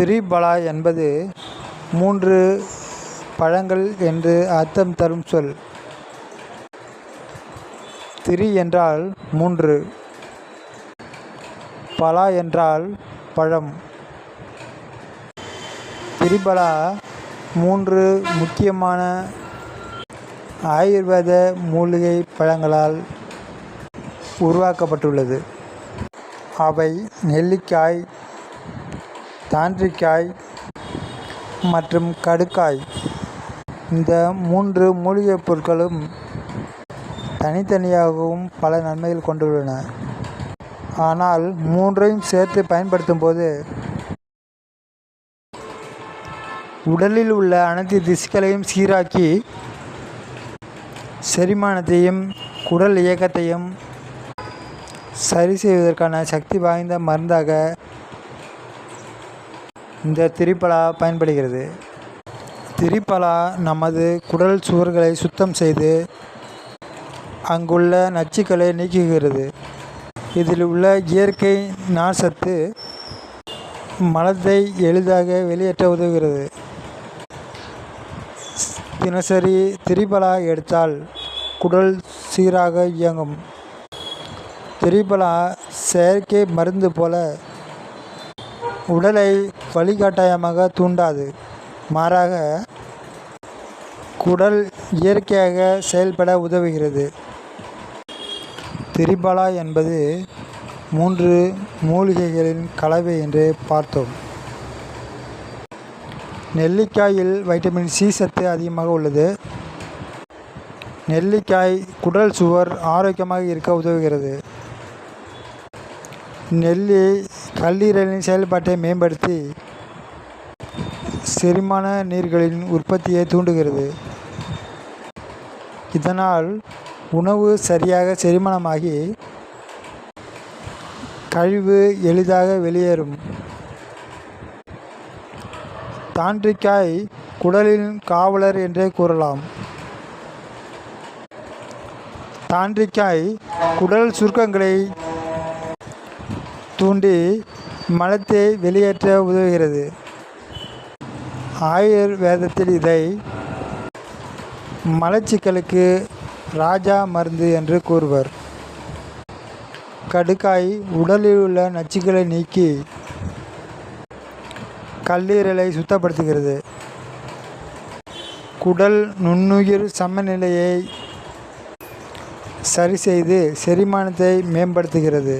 திரிபலா என்பது மூன்று பழங்கள் என்று அர்த்தம் தரும் சொல். திரி என்றால் மூன்று. பலா என்றால் பழம். திரிபலா மூன்று முக்கியமான ஆயுர்வேத மூலிகை பழங்களால் உருவாக்கப்பட்டுள்ளது. அவை நெல்லிக்காய் தாண்டிக்காய் மற்றும் கடுக்காய். இந்த மூன்று மூலிகைப் பொருட்களும் தனித்தனியாகவும் பல நன்மைகள் கொண்டுள்ளன. ஆனால் மூன்றையும் சேர்த்து பயன்படுத்தும் போது உடலில் உள்ள அனைத்து திசுக்களையும் சீராக்கி செரிமானத்தையும் குடல் இயக்கத்தையும் சரி செய்வதற்கான சக்தி வாய்ந்த மருந்தாக இந்த திரிபலா பயன்படுகிறது. திரிபலா நமது குடல் சுவர்களை சுத்தம் செய்து அங்குள்ள நச்சுக்களை நீக்குகிறது. இதில் உள்ள இயற்கை நார்சத்து மலத்தை எளிதாக வெளியேற்ற உதவுகிறது. தினசரி திரிபலா எடுத்தால் குடல் சீராக இயங்கும். திரிபலா செயற்கை மருந்து போல உடலை வழிகாட்டாயமாக தூண்டாது. மாறாக குடல் இயற்கையாக செயல்பட உதவுகிறது. திரிபலா என்பது மூன்று மூலிகைகளின் கலவை என்று பார்த்தோம். நெல்லிக்காயில் வைட்டமின் சி சத்து அதிகமாக உள்ளது. நெல்லிக்காய் குடல் சுவர் ஆரோக்கியமாக இருக்க உதவுகிறது. நெல்லி கல்லீரலின் செயல்பாட்டை மேம்படுத்தி செரிமான நீர்களின் உற்பத்தியை தூண்டுகிறது. இதனால் உணவு சரியாக செரிமானமாகி கழிவு எளிதாக வெளியேறும். தாண்டிக்காய் குடலின் காவலர் என்றே கூறலாம். தாண்டிக்காய் குடல் சுருக்கங்களை தூண்டி மலத்தை வெளியேற்ற உதவுகிறது. ஆயுர்வேதத்தில் இதை மலச்சிக்கலுக்கு ராஜா மருந்து என்று கூறுவர். கடுக்காய் உடலில் உள்ள நச்சுக்களை நீக்கி கல்லீரலை சுத்தப்படுத்துகிறது. குடல் நுண்ணுயிர் சமநிலையை சரி செய்து செரிமானத்தை மேம்படுத்துகிறது.